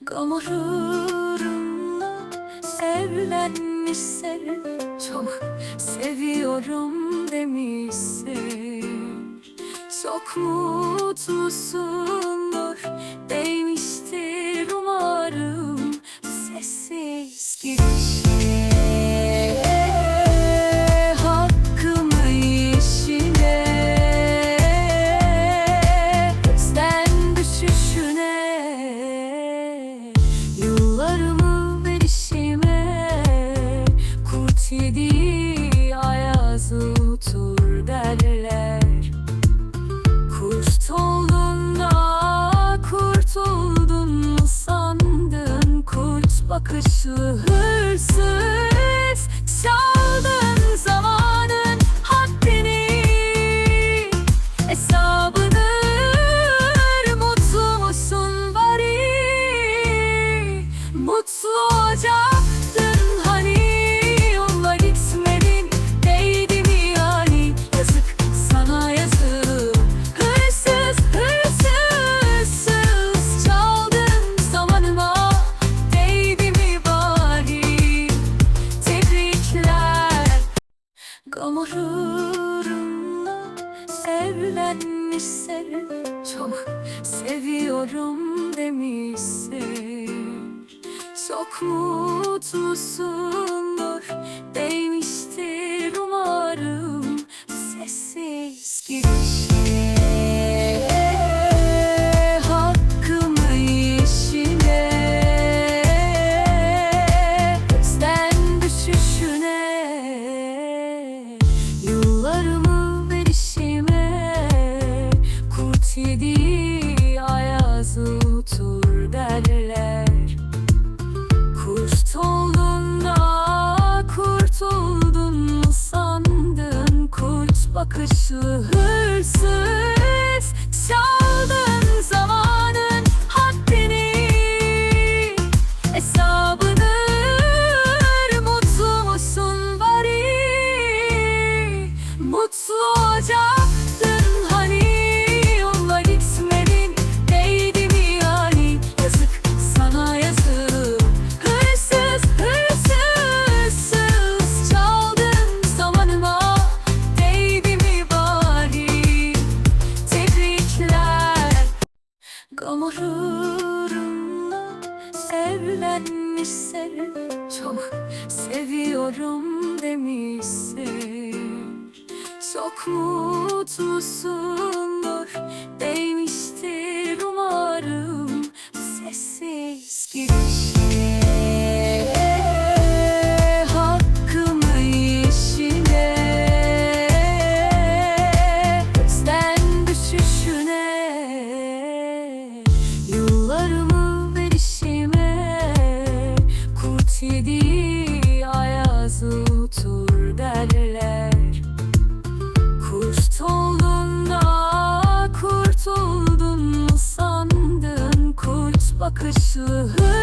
Gururumla sevlenmişsin. Çok seviyorum demişsin. Çok mutlusun bakışlı hırsız Çaldın zamanın haddini. Hesabını mutlu musun bari Mutlu olacak evlenmişse Çok seviyorum demişse Çok mutlusundur değmiştir umarım. Sessiz gidişim Akışlı hırs. seviyorum demişsin. Çok mutlusun kışlığı